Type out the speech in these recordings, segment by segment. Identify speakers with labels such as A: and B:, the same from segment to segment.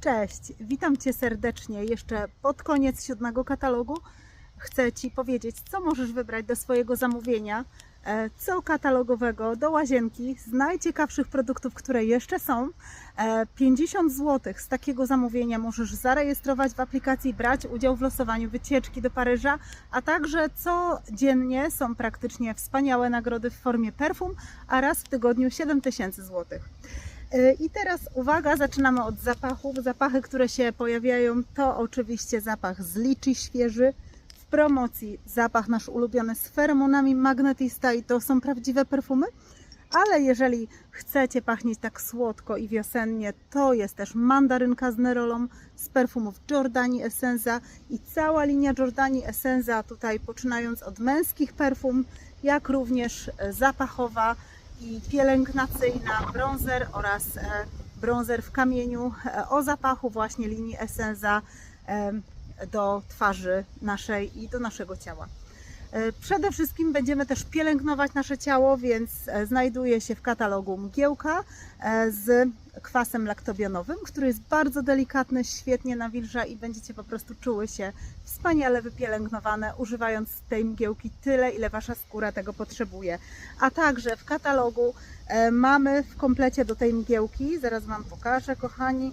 A: Cześć, witam Cię serdecznie. Jeszcze pod koniec siódmego katalogu chcę Ci powiedzieć, co możesz wybrać do swojego zamówienia, e, co katalogowego do łazienki z najciekawszych produktów, które jeszcze są. E, 50 zł z takiego zamówienia możesz zarejestrować w aplikacji, brać udział w losowaniu wycieczki do Paryża, a także codziennie są praktycznie wspaniałe nagrody w formie perfum, a raz w tygodniu 7000 zł. Y, I teraz uwaga, zaczynamy od zapachów. Zapachy, które się pojawiają, to oczywiście zapach z liczy świeży. W promocji zapach nasz ulubiony z feromonami Magnetista i to są prawdziwe perfumy. Ale jeżeli chcecie pachnieć tak słodko i wiosennie, to jest też mandarynka z nerolą z perfumów Giordani Essenza i cała linia Giordani Essenza, tutaj poczynając od męskich perfum, jak również e, zapachowa i pielęgnacyjna, bronzer oraz e, bronzer w kamieniu e, o zapachu właśnie linii Essenza do twarzy naszej i do naszego ciała. E, Przede wszystkim będziemy też pielęgnować nasze ciało, więc e, znajduje się w katalogu mgiełka e, z kwasem laktobionowym, który jest bardzo delikatny, świetnie nawilża i będziecie po prostu czuły się wspaniale wypielęgnowane, używając tej mgiełki tyle, ile wasza skóra tego potrzebuje. A także w katalogu mamy w komplecie do tej mgiełki, zaraz Wam pokażę, kochani,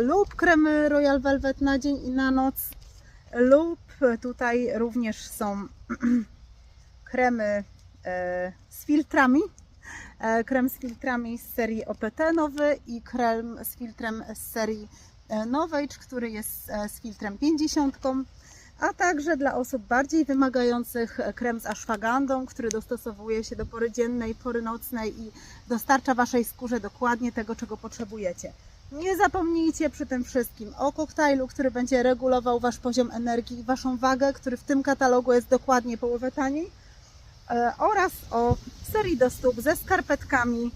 A: lub kremy Royal Velvet na dzień i na noc, lub tutaj również są kremy e, z filtrami. E, Krem z filtrami z serii OPT nowy i krem z filtrem z serii e, Novage, który jest z filtrem 50. A także dla osób bardziej wymagających krem z ashwagandą, który dostosowuje się do pory dziennej, pory nocnej i dostarcza Waszej skórze dokładnie tego, czego potrzebujecie. Nie zapomnijcie przy tym wszystkim o koktajlu, który będzie regulował Wasz poziom energii i Waszą wagę, który w tym katalogu jest dokładnie połowę taniej, e, oraz o serii do stóp ze skarpetkami,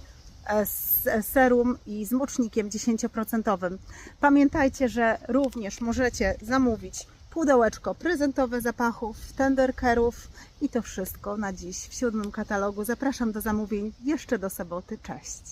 A: e, z serum i z mocznikiem 10%. Pamiętajcie, że również możecie zamówić pudełeczko prezentowe zapachów, tenderkerów i to wszystko na dziś w siódmym katalogu. Zapraszam do zamówień jeszcze do soboty. Cześć!